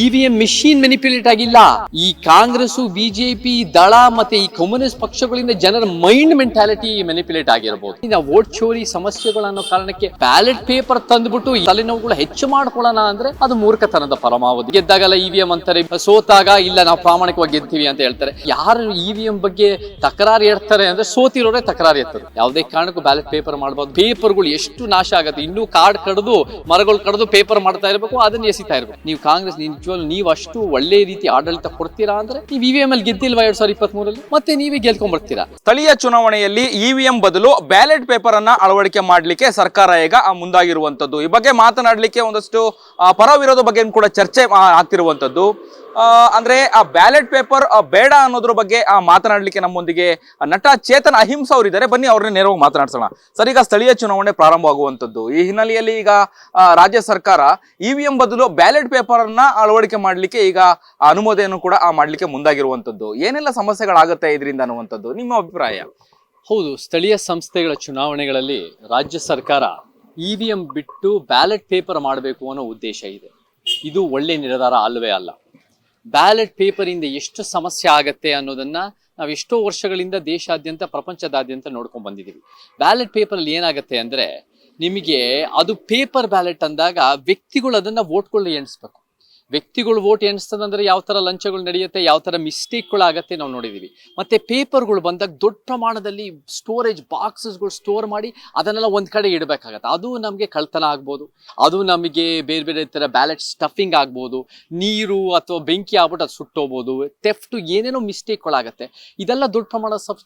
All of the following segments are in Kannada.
ಇವಿಎಂ ಮಿಷಿನ್ ಮೆನಿಪ್ಯುಲೇಟ್ ಆಗಿಲ್ಲ. ಈ ಕಾಂಗ್ರೆಸ್ ಬಿಜೆಪಿ, ದಳ ಮತ್ತೆ ಈ ಕಮ್ಯುನಿಸ್ಟ್ ಪಕ್ಷಗಳಿಂದ ಜನರ ಮೈಂಡ್ ಮೆಂಟಾಲಿಟಿ ಮೆನಿಪ್ಯುಲೇಟ್ ಆಗಿರಬಹುದು ಈಗ ವೋಟ್ ಚೋರಿ ಸಮಸ್ಯೆಗಳು ಅನ್ನೋ ಕಾರಣಕ್ಕೆ ಬ್ಯಾಲೆಟ್ ಪೇಪರ್ ತಂದ್ಬಿಟ್ಟು ತಲೆನೋವುಗಳು ಹೆಚ್ಚು ಮಾಡ್ಕೊಳ್ಳೋಣ ಅಂದ್ರೆ ಅದು ಮೂರ್ಖತನದ ಪರಮಾವಧಿ. ಗೆದ್ದಾಗಲ್ಲ ಇವಿಎಂ ಅಂತಾರೆ, ಸೋತಾಗ ಇಲ್ಲ ನಾವು ಪ್ರಾಮಾಣಿಕವಾಗಿ ಗೆದ್ತೀವಿ ಅಂತ ಹೇಳ್ತಾರೆ. ಯಾರು ಇವಿಎಂ ಬಗ್ಗೆ ತಕರಾರು ಹೇಳ್ತಾರೆ ಅಂದ್ರೆ ಸೋತಿರೋರೇ ತಕರಾರು ಎತ್ತದು ಯಾವುದೇ ಕಾರಣಕ್ಕೂ ಬ್ಯಾಲೆಟ್ ಪೇಪರ್ ಮಾಡಬಹುದು ಪೇಪರ್ಗಳು ಎಷ್ಟು ನಾಶ ಆಗುತ್ತೆ. ಇನ್ನೂ ಕಾರ್ಡ್ ಕಡ್ದು, ಮರಗಳು ಕಡದು ಪೇಪರ್ ಮಾಡ್ತಾ ಇರಬೇಕು, ಅದನ್ನ ಎಸಿತಾ ಇರಬೇಕು. ನೀವು ಕಾಂಗ್ರೆಸ್ ನಿಜವಾಗ್ಲೂ ನೀವು ಅಷ್ಟು ಒಳ್ಳೆ ರೀತಿ ಆಡಳಿತ ಕೊಡ್ತೀರಾ ಅಂದ್ರೆ ನೀವು ಇವಿಎಂ ಅಲ್ಲಿ ಗೆದ್ದಿಲ್ವಾ ಎರಡ್ ಸಾವಿರದ ಇಪ್ಪತ್ತ್ ಮೂರಲ್ಲಿ ಮತ್ತೆ ನೀವೇ ಗೆಲ್ಕೊಂಡ್ ಬರ್ತೀರಾ ಸ್ಥಳೀಯ ಚುನಾವಣೆಯಲ್ಲಿ ಇವಿಎಂ ಬದಲು ಬ್ಯಾಲೆಟ್ ಪೇಪರ್ ಅನ್ನ ಅಳವಡಿಕೆ ಮಾಡಲಿಕ್ಕೆ ಸರ್ಕಾರ ಈಗ ಮುಂದಾಗಿರುವಂತದ್ದು. ಈ ಬಗ್ಗೆ ಮಾತನಾಡಲಿಕ್ಕೆ ಒಂದಷ್ಟು ಪರ ವಿರೋಧ ಬಗ್ಗೆ ಕೂಡ ಚರ್ಚೆ ಆಗ್ತಿರುವಂತದ್ದು. ಅಂದ್ರೆ ಆ ಬ್ಯಾಲೆಟ್ ಪೇಪರ್ ಬೇಡ ಅನ್ನೋದ್ರ ಬಗ್ಗೆ ಮಾತನಾಡ್ಲಿಕ್ಕೆ ನಮ್ಮೊಂದಿಗೆ ನಟ ಚೇತನ್ ಅಹಿಂಸ ಅವರಿದ್ದಾರೆ. ಬನ್ನಿ ಅವ್ರನ್ನ ನೇರವಾಗಿ ಮಾತನಾಡ್ಸೋಣ. ಸರ್, ಈಗ ಸ್ಥಳೀಯ ಚುನಾವಣೆ ಪ್ರಾರಂಭವಾಗುವಂತದ್ದು ಈ ಹಿನ್ನೆಲೆಯಲ್ಲಿ ಈಗ ರಾಜ್ಯ ಸರ್ಕಾರ ಇವಿಎಂ ಬದಲು ಬ್ಯಾಲೆಟ್ ಪೇಪರ್ ಅನ್ನ ಅಳವಡಿಕೆ ಮಾಡಲಿಕ್ಕೆ ಈಗ ಅನುಮೋದನೆಯನ್ನು ಕೂಡ ಮಾಡಲಿಕ್ಕೆ ಮುಂದಾಗಿರುವಂಥದ್ದು. ಏನೆಲ್ಲ ಸಮಸ್ಯೆಗಳಾಗುತ್ತೆ ಇದರಿಂದ ಅನ್ನುವಂಥದ್ದು? ನಿಮ್ಮ ಅಭಿಪ್ರಾಯ? ಹೌದು, ಸ್ಥಳೀಯ ಸಂಸ್ಥೆಗಳ ಚುನಾವಣೆಗಳಲ್ಲಿ ರಾಜ್ಯ ಸರ್ಕಾರ ಇವಿಎಂ ಬಿಟ್ಟು ಬ್ಯಾಲೆಟ್ ಪೇಪರ್ ಮಾಡಬೇಕು ಅನ್ನೋ ಉದ್ದೇಶ ಇದೆ. ಇದು ಒಳ್ಳೆ ನಿರ್ಧಾರ ಅಲ್ಲವೇ ಅಲ್ಲ. ಬ್ಯಾಲೆಟ್ ಪೇಪರಿಂದ ಎಷ್ಟು ಸಮಸ್ಯೆ ಆಗತ್ತೆ ಅನ್ನೋದನ್ನ ನಾವು ಎಷ್ಟೋ ವರ್ಷಗಳಿಂದ ದೇಶಾದ್ಯಂತ, ಪ್ರಪಂಚದಾದ್ಯಂತ ನೋಡ್ಕೊಂಡ್ ಬಂದಿದ್ದೀವಿ ಬ್ಯಾಲೆಟ್ ಪೇಪರಲ್ಲಿ ಏನಾಗುತ್ತೆ ಅಂದ್ರೆ ನಿಮಗೆ ಅದು ಪೇಪರ್ ಬ್ಯಾಲೆಟ್ ಅಂದಾಗ ವ್ಯಕ್ತಿಗಳು ಅದನ್ನ ಓಟ್ಕೊಳ್ಳಿ ಎಣಿಸ್ಬೇಕು. ವ್ಯಕ್ತಿಗಳು ವೋಟ್ ಎಣಿಸ್ತದಂದ್ರೆ ಯಾವ ಥರ ಲಂಚಗಳು ನಡೆಯುತ್ತೆ, ಯಾವ ಥರ ಮಿಸ್ಟೇಕ್ಗಳಾಗತ್ತೆ ನಾವು ನೋಡಿದ್ದೀವಿ ಮತ್ತು ಪೇಪರ್ಗಳು ಬಂದಾಗ ದೊಡ್ಡ ಪ್ರಮಾಣದಲ್ಲಿ ಸ್ಟೋರೇಜ್ ಬಾಕ್ಸಸ್ಗಳು ಸ್ಟೋರ್ ಮಾಡಿ ಅದನ್ನೆಲ್ಲ ಒಂದು ಕಡೆ ಇಡಬೇಕಾಗತ್ತೆ. ಅದು ನಮಗೆ ಕಳ್ತನ ಆಗ್ಬೋದು. ಅದು ನಮಗೆ ಬೇರೆ ಬೇರೆ ಥರ ಬ್ಯಾಲೆಟ್ ಸ್ಟಫಿಂಗ್ ಆಗ್ಬೋದು. ನೀರು ಅಥವಾ ಬೆಂಕಿ ಆಗ್ಬಿಟ್ಟು ಅದು ಸುಟ್ಟೋಗ್ಬೋದು. ತೆಫ್ಟು ಏನೇನೋ ಮಿಸ್ಟೇಕ್ಗಳಾಗತ್ತೆ ಇದೆಲ್ಲ ದೊಡ್ಡ ಪ್ರಮಾಣದ ಸಬ್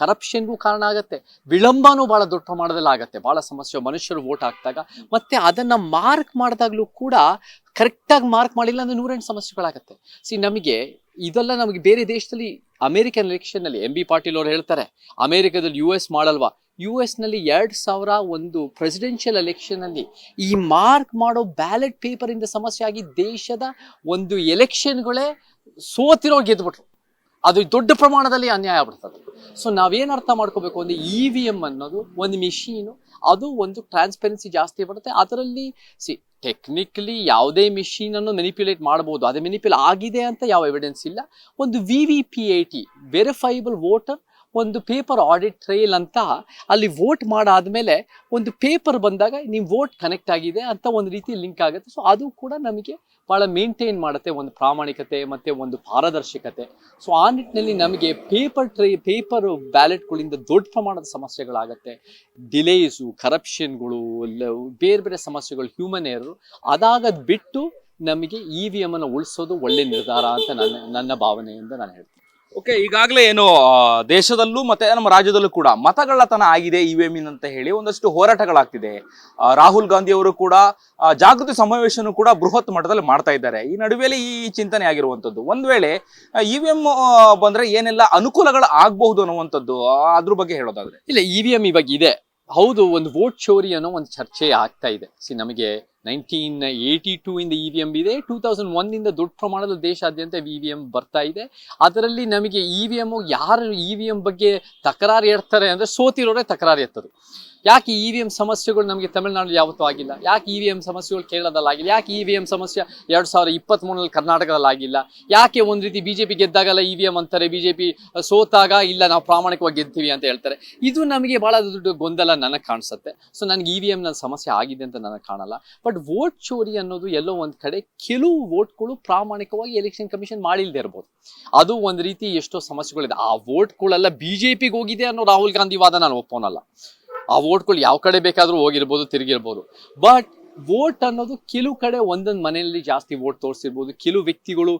ಕರಪ್ಷನ್ಗೂ ಕಾರಣ ಆಗುತ್ತೆ. ವಿಳಂಬನೂ ಭಾಳ ದೊಡ್ಡ ಪ್ರಮಾಣದಲ್ಲಿ ಆಗುತ್ತೆ. ಭಾಳ ಸಮಸ್ಯೆ. ಮನುಷ್ಯರು ವೋಟ್ ಹಾಕಿದಾಗ. ಮತ್ತು ಅದನ್ನು ಮಾರ್ಕ್ ಮಾಡಿದಾಗಲೂ ಕೂಡ ಕರೆಕ್ಟಾಗಿ ಮಾರ್ಕ್ ಮಾಡಿಲ್ಲ ಅಂದ್ರೆ ನೂರೆಂಟು ಸಮಸ್ಯೆಗಳಾಗತ್ತೆ. ಸಿ ನಮಗೆ ಇದೆಲ್ಲ ನಮಗೆ ಬೇರೆ ದೇಶದಲ್ಲಿ, ಅಮೆರಿಕನ್ ಎಲೆಕ್ಷನ್ನಲ್ಲಿ ಎಂ ಬಿ ಪಾಟೀಲ್ ಅವರು ಹೇಳ್ತಾರೆ, ಅಮೆರಿಕದಲ್ಲಿ ಯು ಎಸ್ ಮಾಡಲ್ವಾ? ಯು ಎಸ್ನಲ್ಲಿ ಎರಡು ಸಾವಿರ ಒಂದು ಪ್ರೆಸಿಡೆನ್ಷಿಯಲ್ ಎಲೆಕ್ಷನ್ ಅಲ್ಲಿ ಈ ಮಾರ್ಕ್ ಮಾಡೋ ಬ್ಯಾಲೆಟ್ ಪೇಪರಿಂದ ಸಮಸ್ಯೆ ಆಗಿ ದೇಶದ ಒಂದು ಎಲೆಕ್ಷನ್ಗಳೇ ಸೋತಿರೋ ಗೆದ್ಬಿಟ್ರು. ಅದು ದೊಡ್ಡ ಪ್ರಮಾಣದಲ್ಲಿ ಅನ್ಯಾಯ ಆಗ್ಬಿಡ್ತದೆ. ಸೊ ನಾವೇನು ಅರ್ಥ ಮಾಡ್ಕೋಬೇಕು ಅಂದರೆ ಇ ವಿ ಎಂ ಅನ್ನೋದು ಒಂದು ಮಿಷೀನು ಅದು ಒಂದು ಟ್ರಾನ್ಸ್ಪರೆನ್ಸಿ ಜಾಸ್ತಿ ಬರುತ್ತೆ. ಅದರಲ್ಲಿ ಸಿ ಟೆಕ್ನಿಕಲಿ ಯಾವುದೇ ಮಿಷಿನ್ ಅನ್ನು ಮೆನಿಪ್ಯುಲೇಟ್ ಮಾಡಬಹುದು ಅದು ಮೆನಿಪ್ಯುಲ್ ಆಗಿದೆ ಅಂತ ಯಾವ ಎವಿಡೆನ್ಸ್ ಇಲ್ಲ. ಒಂದು V V P I T verifiable voter ಒಂದು ಪೇಪರ್ ಆಡಿಟ್ ಟ್ರೈಲ್ ಅಂತ ಅಲ್ಲಿ ವೋಟ್ ಮಾಡಾದ್ಮೇಲೆ ಒಂದು ಪೇಪರ್ ಬಂದಾಗ ನೀವು ವೋಟ್ ಕನೆಕ್ಟ್ ಆಗಿದೆ ಅಂತ ಒಂದು ರೀತಿ ಲಿಂಕ್ ಆಗುತ್ತೆ. ಸೊ ಅದು ಕೂಡ ನಮಗೆ ಭಾಳ ಮೇಂಟೈನ್ ಮಾಡುತ್ತೆ ಒಂದು ಪ್ರಾಮಾಣಿಕತೆ ಮತ್ತೆ ಒಂದು ಪಾರದರ್ಶಕತೆ. ಸೊ ಆ ನಿಟ್ಟಿನಲ್ಲಿ ನಮಗೆ ಪೇಪರ್ ಟ್ರೈ ಪೇಪರ್ ಬ್ಯಾಲೆಟ್ಗಳಿಂದ ದೊಡ್ಡ ಪ್ರಮಾಣದ ಸಮಸ್ಯೆಗಳಾಗತ್ತೆ. ಡಿಲೇಸು ಕರಪ್ಷನ್ಗಳು ಬೇರೆ ಬೇರೆ ಸಮಸ್ಯೆಗಳು ಹ್ಯೂಮನ್ ಏರ್ ಅದಾಗದ್ ಬಿಟ್ಟು ನಮಗೆ ಇ ವಿ ಎಂ ಅನ್ನು ಉಳಿಸೋದು ಒಳ್ಳೆ ನಿರ್ಧಾರ ಅಂತ ನನ್ನ ನನ್ನ ಭಾವನೆಯಿಂದ ನಾನು ಹೇಳ್ತೀನಿ. ಓಕೆ, ಈಗಾಗಲೇ ಏನು ದೇಶದಲ್ಲೂ ಮತ್ತೆ ನಮ್ಮ ರಾಜ್ಯದಲ್ಲೂ ಕೂಡ ಮತಗಳ್ಳತನ ಆಗಿದೆ ಇವಿಎಂ ಅಂತ ಹೇಳಿ ಒಂದಷ್ಟು ಹೋರಾಟಗಳಾಗ್ತಿದೆ. ರಾಹುಲ್ ಗಾಂಧಿ ಅವರು ಕೂಡ ಜಾಗೃತಿ ಸಮಾವೇಶನೂ ಕೂಡ ಬೃಹತ್ ಮಟ್ಟದಲ್ಲಿ ಮಾಡ್ತಾ ಇದ್ದಾರೆ. ಈ ನಡುವೆಯಲ್ಲಿ ಈ ಚಿಂತನೆ ಆಗಿರುವಂತದ್ದು ಒಂದ್ ವೇಳೆ ಇವಿಎಂ ಬಂದ್ರೆ ಏನೆಲ್ಲ ಅನುಕೂಲಗಳು ಆಗಬಹುದು ಅನ್ನುವಂಥದ್ದು ಅದ್ರ ಬಗ್ಗೆ ಹೇಳೋದಾದ್ರೆ. ಇಲ್ಲ, ಇ ವಿ ಎಂ ಇವಾಗ ಇದೆ. ಹೌದು, ಒಂದು ವೋಟ್ ಚೋರಿ ಅನ್ನೋ ಒಂದು ಚರ್ಚೆ ಆಗ್ತಾ ಇದೆ. ಸಿ ನಮಗೆ ನೈನ್ಟೀನ್ ಏಯ್ಟಿ ಟೂ ಇಂದ ಇ ವಿ ಎಂ ಇದೆ ಟೂ ತೌಸಂಡ್ ಒನ್ನಿಂದ ದೊಡ್ಡ ಪ್ರಮಾಣದ ದೇಶಾದ್ಯಂತ ಇ ವಿ ಎಂ ಬರ್ತಾ ಇದೆ. ಅದರಲ್ಲಿ ನಮಗೆ ಇ ವಿ ಎಂ ಯಾರು ಇ ವಿ ಎಂ ಬಗ್ಗೆ ತಕರಾರು ಎಡ್ತಾರೆ ಅಂದ್ರೆ ಸೋತಿರೋರೆ ತಕರಾರು ಎತ್ತದು. ಯಾಕೆ ಇ ವಿ ಎಂ ಸಮಸ್ಯೆಗಳು ನಮಗೆ ತಮಿಳುನಾಡಲ್ಲಿ ಯಾವತ್ತೂ ಆಗಿಲ್ಲ? ಯಾಕೆ ಇ ವಿ ಎಂ ಸಮಸ್ಯೆಗಳು ಕೇರಳದಲ್ಲಿ ಆಗಿಲ್ಲ? ಯಾಕೆ ಇ ವಿ ಎಂ ಸಮಸ್ಯೆ ಎರಡು ಸಾವಿರ ಇಪ್ಪತ್ತ್ ಮೂರರಲ್ಲಿ ಕರ್ನಾಟಕದಲ್ಲಿ ಆಗಿಲ್ಲ? ಯಾಕೆ ಒಂದು ರೀತಿ ಬಿಜೆಪಿ ಗೆದ್ದಾಗಲ್ಲ ಇ ವಿ ಎಂ ಅಂತಾರೆ? ಬಿಜೆಪಿ ಸೋತಾಗ ಇಲ್ಲ, ನಾವು ಪ್ರಾಮಾಣಿಕವಾಗಿ ಗೆದ್ತೀವಿ ಅಂತ ಹೇಳ್ತಾರೆ. ಇದು ನಮಗೆ ಭಾಳ ದೊಡ್ಡ ಗೊಂದಲ ನನಗೆ ಕಾಣಿಸುತ್ತೆ. ಸೊ ನನಗೆ ಇ ವಿ ಎಂ ಸಮಸ್ಯೆ ಆಗಿದೆ ಅಂತ ನನಗೆ ಕಾಣಲ್ಲ. ಬಟ್ ವೋಟ್ ಚೋರಿ ಅನ್ನೋದು ಎಲ್ಲೋ ಒಂದು ಕಡೆ ಕೆಲವು ವೋಟ್ಗಳು ಪ್ರಾಮಾಣಿಕವಾಗಿ ಎಲೆಕ್ಷನ್ ಕಮಿಷನ್ ಮಾಡಿಲ್ಲದೆ ಇರ್ಬೋದು. ಅದು ಒಂದು ರೀತಿ ಎಷ್ಟೋ ಸಮಸ್ಯೆಗಳಿದೆ. ಆ ವೋಟ್ಗಳೆಲ್ಲ ಬಿ ಜೆ ಪಿಗೆ ಹೋಗಿದೆ ಅನ್ನೋ ರಾಹುಲ್ ಗಾಂಧಿ ವಾದ ನಾನು ಒಪ್ಪೋನಲ್ಲ. ಆ ವೋಟ್ಗಳು ಯಾವ ಕಡೆ ಬೇಕಾದರೂ ಹೋಗಿರ್ಬೋದು, ತಿರುಗಿರ್ಬೋದು. ಬಟ್ ವೋಟ್ ಅನ್ನೋದು ಕೆಲವು ಕಡೆ ಒಂದೊಂದು ಮನೆಯಲ್ಲಿ ಜಾಸ್ತಿ ವೋಟ್ ತೋರಿಸಿರ್ಬೋದು. ಕೆಲವು ವ್ಯಕ್ತಿಗಳು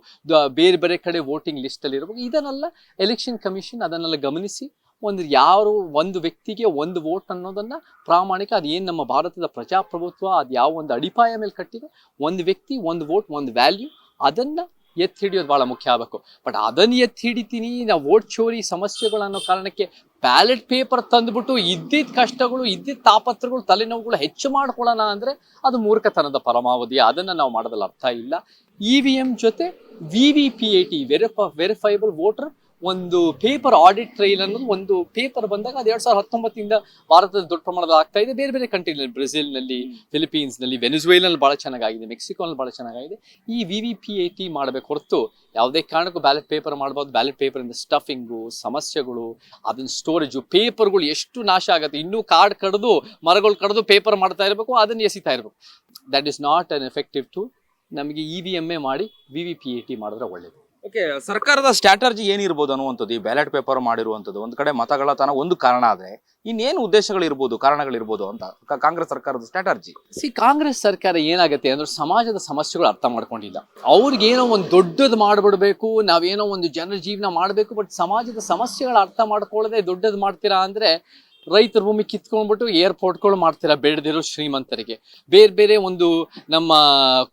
ಬೇರೆ ಬೇರೆ ಕಡೆ ವೋಟಿಂಗ್ ಲಿಸ್ಟ್ ಅಲ್ಲಿ ಇರ್ಬೋದು. ಇದನ್ನೆಲ್ಲ ಎಲೆಕ್ಷನ್ ಕಮಿಷನ್ ಅದನ್ನೆಲ್ಲ ಗಮನಿಸಿ ಒಂದು ಯಾರು ಒಂದು ವ್ಯಕ್ತಿಗೆ ಒಂದು ವೋಟ್ ಅನ್ನೋದನ್ನ ಪ್ರಾಮಾಣಿಕ ಅದು ಏನು ನಮ್ಮ ಭಾರತದ ಪ್ರಜಾಪ್ರಭುತ್ವ, ಅದು ಯಾವ ಒಂದು ಅಡಿಪಾಯ ಮೇಲೆ ಕಟ್ಟಿದೆ, ಒಂದು ವ್ಯಕ್ತಿ, ಒಂದು ವೋಟ್ ಒಂದು ವ್ಯಾಲ್ಯೂ ಅದನ್ನ ಎತ್ತಿ ಹಿಡಿಯೋದು ಬಹಳ ಮುಖ್ಯ ಆಗಬೇಕು. ಬಟ್ ಅದನ್ನು ಎತ್ತಿ ಹಿಡಿತೀನಿ, ನಾವು ವೋಟ್ ಚೋರಿ, ಸಮಸ್ಯೆಗಳು ಅನ್ನೋ ಕಾರಣಕ್ಕೆ ಬ್ಯಾಲೆಟ್ ಪೇಪರ್ ತಂದ್ಬಿಟ್ಟು ಇದ್ದಿದ್ದ ಕಷ್ಟಗಳು ಇದ್ದಿದ್ದ ತಾಪತ್ರಗಳು, ತಲೆನೋವುಗಳು ಹೆಚ್ಚು ಮಾಡ್ಕೊಳ್ಳೋಣ ಅಂದರೆ ಅದು ಮೂರ್ಖತನದ ಪರಮಾವಧಿ. ಅದನ್ನು ನಾವು ಮಾಡೋದಲ್ಲಿ ಅರ್ಥ ಇಲ್ಲ. ಇ ವಿ ಎಂ ಜೊತೆ V V P A T verify verifiable voter ಒಂದು ಪೇಪರ್ ಆಡಿಟ್ ಟ್ರೈಲ್ ಅನ್ನೋದು ಒಂದು ಪೇಪರ್ ಬಂದಾಗ ಅದು ಎರಡ್ ಸಾವಿರದ ಹತ್ತೊಂಬತ್ತಿಂದ ಭಾರತದಲ್ಲಿ ದೊಡ್ಡ ಪ್ರಮಾಣದಲ್ಲಿ ಆಗ್ತಾ ಇದೆ. ಬೇರೆ ಬೇರೆ ಕಂಟ್ರಿನಲ್ಲಿ ಬ್ರೆಜಿಲ್ನಲ್ಲಿ ಫಿಲಿಪೀನ್ಸ್ನಲ್ಲಿ ವೆನಿಜುವೇಲಲ್ಲಿ ಭಾಳ ಚೆನ್ನಾಗಿದೆ ಮೆಕ್ಸಿಕೋನಲ್ಲಿ ಭಾಳ ಚೆನ್ನಾಗಿದೆ ಈ V V P I T ಮಾಡಬೇಕು ಹೊರತು ಯಾವುದೇ ಕಾರಣಕ್ಕೂ ಬ್ಯಾಲೆಟ್ ಪೇಪರ್ ಮಾಡ್ಬೋದು ಬ್ಯಾಲೆಟ್ ಪೇಪರಿಂದ ಸ್ಟಫಿಂಗು ಸಮಸ್ಯೆಗಳು, ಅದನ್ನ ಸ್ಟೋರೇಜು ಪೇಪರ್ಗಳು ಎಷ್ಟು ನಾಶ ಆಗುತ್ತೆ. ಇನ್ನೂ ಕಾರ್ಡ್ ಕಡ್ದು, ಮರಗಳು ಕಡ್ದು ಪೇಪರ್ ಮಾಡ್ತಾ ಇರಬೇಕು, ಅದನ್ನ ಎಸಿತಾ ಇರಬೇಕು. That is not an effective to ನಮಗೆ ಇ ವಿ ಎಂ ಎ ಮಾಡಿ V V P A T ಮಾಡಿದ್ರೆ ಒಳ್ಳೇದು. ಓಕೆ, ಸರ್ಕಾರದ ಸ್ಟ್ರಾಟರ್ಜಿ ಏನಿರ್ಬೋದು ಅನ್ನುವಂಥದ್ದು, ಈ ಬ್ಯಾಲೆಟ್ ಪೇಪರ್ ಮಾಡಿರುವಂಥದ್ದು, ಒಂದು ಕಡೆ ಮತಗಳ ತನ ಒಂದು ಕಾರಣ ಆದರೆ, ಇನ್ನೇನು ಉದ್ದೇಶಗಳಿರ್ಬೋದು, ಕಾರಣಗಳಿರ್ಬೋದು ಅಂತ ಕಾಂಗ್ರೆಸ್ ಸರ್ಕಾರದ ಸ್ಟ್ರಾಟರ್ಜಿ ಸಿ, ಕಾಂಗ್ರೆಸ್ ಸರ್ಕಾರ ಏನಾಗುತ್ತೆ ಅಂದ್ರೆ ಸಮಾಜದ ಸಮಸ್ಯೆಗಳು ಅರ್ಥ ಮಾಡ್ಕೊಂಡಿಲ್ಲ. ಅವ್ರಿಗೇನೋ ಒಂದು ದೊಡ್ಡದು ಮಾಡ್ಬಿಡ್ಬೇಕು, ನಾವೇನೋ ಒಂದು ಜನರ ಜೀವನ ಮಾಡಬೇಕು, ಬಟ್ ಸಮಾಜದ ಸಮಸ್ಯೆಗಳು ಅರ್ಥ ಮಾಡ್ಕೊಳ್ಳದೆ ದೊಡ್ಡದು ಮಾಡ್ತೀರಾ ಅಂದ್ರೆ ರೈತರ ಭೂಮಿ ಕಿತ್ಕೊಂಡ್ಬಿಟ್ಟು ಏರ್ಪೋರ್ಟ್ಗಳು ಮಾಡ್ತೀರಾ ಬೇಡದಿರೋ ಶ್ರೀಮಂತರಿಗೆ. ಬೇರೆ ಬೇರೆ ಒಂದು ನಮ್ಮ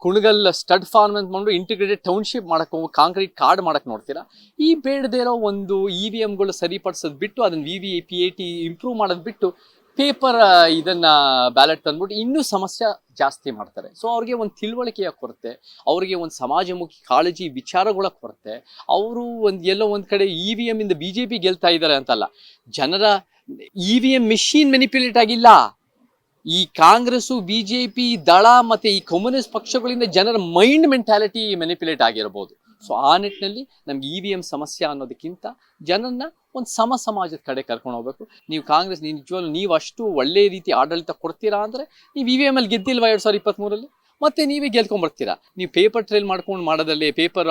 ಕುಣಗಲ್ ಸ್ಟಡ್ ಫಾರ್ಮ್ ಅಂತ ಮಾಡ್ಬಿಟ್ಟು ಇಂಟಿಗ್ರೇಟೆಡ್ ಟೌನ್ಶಿಪ್ ಮಾಡಕ್ಕೆ ಕಾಂಕ್ರೀಟ್ ಕಾರ್ಡ್ ಮಾಡಕ್ ನೋಡ್ತೀರಾ? ಈ ಬೇಡದಿರೋ ಒಂದು ಇ ವಿ ಎಮ್ಗಳು ಸರಿಪಡಿಸೋದು ಬಿಟ್ಟು, ಅದನ್ನ V V P A T improve ಮಾಡೋದು ಬಿಟ್ಟು ಪೇಪರ್ ಇದನ್ನ ಬ್ಯಾಲೆಟ್ ತಂದ್ಬಿಟ್ಟು ಇನ್ನೂ ಸಮಸ್ಯೆ ಜಾಸ್ತಿ ಮಾಡ್ತಾರೆ. ಸೊ ಅವ್ರಿಗೆ ಒಂದು ತಿಳುವಳಿಕೆಯ ಕೊರತೆ, ಅವರಿಗೆ ಒಂದು ಸಮಾಜಮುಖಿ ಕಾಳಜಿ ವಿಚಾರಗಳ ಕೊರತೆ, ಅವರು ಒಂದು ಎಲ್ಲೋ ಒಂದು ಕಡೆ ಇ ವಿ ಎಂ ಇಂದ ಬಿ ಜೆ ಪಿ ಗೆಲ್ತಾ ಇದ್ದಾರೆ ಅಂತಲ್ಲ, ಜನರ E V M machine manipulate ಆಗಿಲ್ಲ. ಈ ಕಾಂಗ್ರೆಸ್ ಬಿಜೆಪಿ ದಳ ಮತ್ತೆ ಈ ಕಮ್ಯುನಿಸ್ಟ್ ಪಕ್ಷಗಳಿಂದ ಜನರ ಮೈಂಡ್ ಮೆಂಟಾಲಿಟಿ ಮೆನಿಪ್ಯುಲೇಟ್ ಆಗಿರಬಹುದು ಸೊ, ಆ ನಿಟ್ಟಿನಲ್ಲಿ ನಮ್ಗೆ ಇ ವಿ ಎಂ ಸಮಸ್ಯೆ ಅನ್ನೋದಕ್ಕಿಂತ ಜನರನ್ನ ಒಂದು ಸಮ ಸಮಾಜದ ಕಡೆ ಕರ್ಕೊಂಡು ಹೋಗ್ಬೇಕು. ನೀವು ಕಾಂಗ್ರೆಸ್ ನೀವು ನೀವು ಅಷ್ಟು ಒಳ್ಳೆ ರೀತಿ ಆಡಳಿತ ಕೊಡ್ತೀರಾ ಅಂದ್ರೆ, ನೀವು ಇ ವಿ ಎಂ ಅಲ್ಲಿ ಗೆದ್ದಿಲ್ವಾ ಎರಡ್ ಸಾವಿರದ ಇಪ್ಪತ್ಮೂರಲ್ಲಿ? ಮತ್ತೆ ನೀವೇ ಗೆಲ್ಕೊಂಡ್ಬರ್ತೀರಾ ನೀವು ಪೇಪರ್ ಟ್ರೈಲ್ ಮಾಡ್ಕೊಂಡು ಮಾಡೋದಲ್ಲಿ ಪೇಪರ್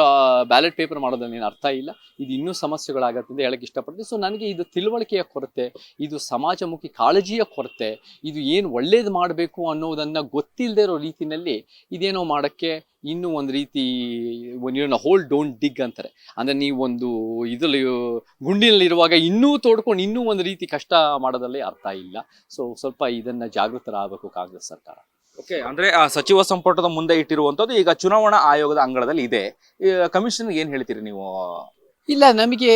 ಬ್ಯಾಲೆಟ್ ಪೇಪರ್ ಮಾಡೋದಲ್ಲಿ ಏನು ಅರ್ಥ ಇಲ್ಲ. ಇದು ಇನ್ನೂ ಸಮಸ್ಯೆಗಳಾಗತ್ತೆ ಅಂತ ಹೇಳಕ್ಕೆ ಇಷ್ಟಪಡ್ತೀನಿ. ಸೊ ನನಗೆ ಇದು ತಿಳುವಳಿಕೆಯ ಕೊರತೆ, ಇದು ಸಮಾಜಮುಖಿ ಕಾಳಜಿಯ ಕೊರತೆ, ಇದು ಏನು ಒಳ್ಳೇದು ಮಾಡಬೇಕು ಅನ್ನೋದನ್ನು ಗೊತ್ತಿಲ್ಲದೆ ಇರೋ ರೀತಿಯಲ್ಲಿ ಇದೇನೋ ಮಾಡೋಕ್ಕೆ ಇನ್ನೂ ಒಂದು ರೀತಿ ಹೋಲ್ ಡೋಂಟ್ ಡಿಗ್ ಅಂತಾರೆ. ಅಂದರೆ ನೀವು ಒಂದು ಇದರಲ್ಲಿ ಗುಂಡಿನಲ್ಲಿರುವಾಗ ಇನ್ನೂ ತೋಡ್ಕೊಂಡು ಇನ್ನೂ ಒಂದು ರೀತಿ ಕಷ್ಟ ಮಾಡೋದಲ್ಲೇ ಅರ್ಥ ಇಲ್ಲ. ಸೊ ಸ್ವಲ್ಪ ಇದನ್ನು ಜಾಗೃತರಾಗಬೇಕು ಕಾಂಗ್ರೆಸ್ ಸರ್ಕಾರ. ಓಕೆ, ಅಂದ್ರೆ ಆ ಸಚಿವ ಸಂಪುಟದ ಮುಂದೆ ಇಟ್ಟಿರುವಂತದ್ದು ಈಗ ಚುನಾವಣಾ ಆಯೋಗದ ಅಂಗಳದಲ್ಲಿ ಇದೆ. ಕಮಿಷನ್ ಏನ್ ಹೇಳ್ತೀರಿ ನೀವು? ಇಲ್ಲ, ನಮಗೆ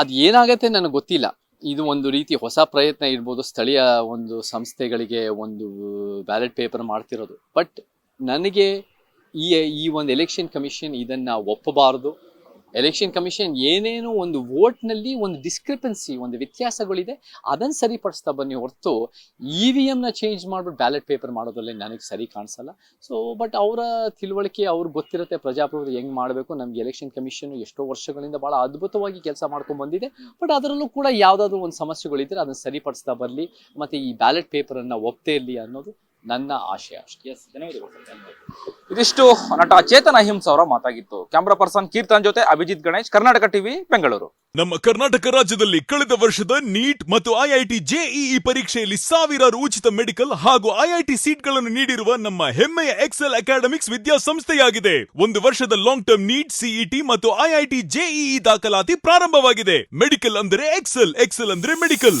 ಅದು ಏನಾಗತ್ತೆ ನನಗೆ ಗೊತ್ತಿಲ್ಲ. ಇದು ಒಂದು ರೀತಿ ಹೊಸ ಪ್ರಯತ್ನ ಇರ್ಬೋದು, ಸ್ಥಳೀಯ ಒಂದು ಸಂಸ್ಥೆಗಳಿಗೆ ಒಂದು ಬ್ಯಾಲೆಟ್ ಪೇಪರ್ ಮಾಡ್ತಿರೋದು. ಬಟ್ ನನಗೆ ಈ ಈ ಒಂದು ಎಲೆಕ್ಷನ್ ಕಮಿಷನ್ ಇದನ್ನ ಒಪ್ಪಬಾರದು. ಎಲೆಕ್ಷನ್ ಕಮಿಷನ್ ಏನೇನೋ ಒಂದು ವೋಟ್ನಲ್ಲಿ ಒಂದು ಡಿಸ್ಕ್ರಿಪೆನ್ಸಿ ಒಂದು ವ್ಯತ್ಯಾಸಗಳಿದೆ, ಅದನ್ನು ಸರಿಪಡಿಸ್ತಾ ಬನ್ನಿ ಹೊರತು ಇ ವಿ ಎಮ್ನ ಚೇಂಜ್ ಮಾಡ್ಬಿಟ್ಟು ಬ್ಯಾಲೆಟ್ ಪೇಪರ್ ಮಾಡೋದ್ರಲ್ಲಿ ನನಗೆ ಸರಿ ಕಾಣಿಸಲ್ಲ. ಸೊ ಬಟ್ ಅವರ ತಿಳುವಳಿಕೆ ಅವ್ರಿಗೆ ಗೊತ್ತಿರುತ್ತೆ ಪ್ರಜಾಪ್ರಭುತ್ವ ಹೆಂಗೆ ಮಾಡಬೇಕು, ನಮ್ಗೆ ಎಲೆಕ್ಷನ್ ಕಮಿಷನ್ ಎಷ್ಟೋ ವರ್ಷಗಳಿಂದ ಬಹಳ ಅದ್ಭುತವಾಗಿ ಕೆಲಸ ಮಾಡ್ಕೊಂಡು ಬಂದಿದೆ ಬಟ್ ಅದರಲ್ಲೂ ಕೂಡ ಯಾವುದಾದ್ರೂ ಒಂದು ಸಮಸ್ಯೆಗಳಿದ್ರೆ ಅದನ್ನ ಸರಿಪಡಿಸ್ತಾ ಬರಲಿ, ಮತ್ತೆ ಈ ಬ್ಯಾಲೆಟ್ ಪೇಪರನ್ನು ಒಪ್ತೇ ಇರಲಿ ಅನ್ನೋದು ನನ್ನ ಆಶಯ. ಎಸ್ ಇದಿಷ್ಟು ನಟ ಚೇತನ ಅಹಿಂಸ್ ಅವರ ಮಾತಾಗಿತ್ತು. ಕ್ಯಾಮ್ರಾ ಪರ್ಸನ್ ಕೀರ್ತನ್ ಜೊತೆ ಅಭಿಜಿತ್ ಗಣೇಶ್, ಕರ್ನಾಟಕ ಟಿವಿ, ಬೆಂಗಳೂರು. ನಮ್ಮ ಕರ್ನಾಟಕ ರಾಜ್ಯದಲ್ಲಿ ಕಳೆದ ವರ್ಷದ ನೀಟ್ ಮತ್ತು ಐಐಟಿ ಜೆಇಇ ಪರೀಕ್ಷೆಯಲ್ಲಿ ಸಾವಿರಾರು ಉಚಿತ ಮೆಡಿಕಲ್ ಹಾಗೂ ಐಐಟಿ ಸೀಟ್ಗಳನ್ನು ನೀಡಿರುವ ನಮ್ಮ ಹೆಮ್ಮೆಯ ಎಕ್ಸೆಲ್ ಅಕಾಡೆಮಿಕ್ಸ್ ವಿದ್ಯಾಸಂಸ್ಥೆಯಾಗಿದೆ ಒಂದು ವರ್ಷದ ಲಾಂಗ್ ಟರ್ಮ್ ನೀಟ್ ಸಿಇಟಿ ಮತ್ತು ಐಐಟಿ ಜೆಇಇ ದಾಖಲಾತಿ ಪ್ರಾರಂಭವಾಗಿದೆ. ಮೆಡಿಕಲ್ ಅಂದರೆ ಎಕ್ಸೆಲ್ ಎಕ್ಸೆಲ್ ಅಂದ್ರೆ ಮೆಡಿಕಲ್.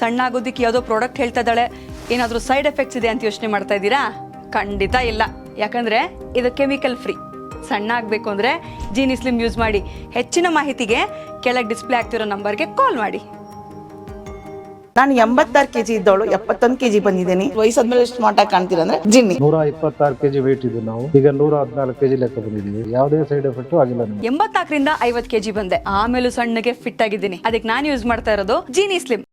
ಸಣ್ಣ ಆಗೋದಿಕ್ಕೆ ಯಾವುದೋ ಪ್ರಾಡಕ್ಟ್ ಹೇಳ್ತಾ ಇದ್ದಾಳೆ ಏನಾದರೂ ಸೈಡ್ ಎಫೆಕ್ಟ್ಸ್ ಇದೆ ಅಂತ ಯೋಚನೆ ಮಾಡ್ತಾ ಇದ್ದೀರಾ? ಖಂಡಿತ ಇಲ್ಲ. ಯಾಕಂದ್ರೆ ಇದು ಕೆಮಿಕಲ್ ಫ್ರೀ ಸಣ್ಣ ಆಗಬೇಕು ಅಂದರೆ ಜೀನಿ ಸ್ಲಿಮ್ ಯೂಸ್ ಮಾಡಿ ಹೆಚ್ಚಿನ ಮಾಹಿತಿಗೆ ಕೆಳಗೆ ಡಿಸ್ಪ್ಲೇ ಆಗ್ತಿರೋ ನಂಬರ್ಗೆ ಕಾಲ್ ಮಾಡಿ. ನಾನು ಎಂಬತ್ತಾರು ಕೆಜಿ ಇದ್ದವಳು ಎಪ್ಪತ್ತೊಂದು ಕೆಜಿ ಬಂದಿದ್ದೀನಿ. ವಯಸ್ಸಾದ್ಮೇಲೆ ಸ್ಮಾರ್ಟ್ ಆಗಿ ಕಾಣ್ತೀರ ಅಂದ್ರೆ ಜಿನ್ನಿ. ನೂರ ಇಪ್ಪತ್ತಾರು ಕೆಜಿ ವೇಟ್ ಇದೆ ನಾವು. ಈಗ ನೂರ ಹದಿನಾಲ್ಕು ಕೆಜಿ ಲೆಕ್ಕ ಬಂದಿದ್ದೀವಿ. ಯಾವುದೇ ಸೈಡ್ ಎಫೆಕ್ಟ್ ಆಗಿಲ್ಲ ಎಂಬತ್ನಾಲ್ಕರಿಂದ ಐವತ್ ಕೆಜಿ ಬಂದೆ. ಆಮೇಲೆ ಸಣ್ಣಗೆ ಫಿಟ್ ಆಗಿದ್ದೀನಿ. ಅದಕ್ಕೆ ನಾನು ಯೂಸ್ ಮಾಡ್ತಾ ಇರೋದು ಜೀನಿ ಸ್ಲಿಮ್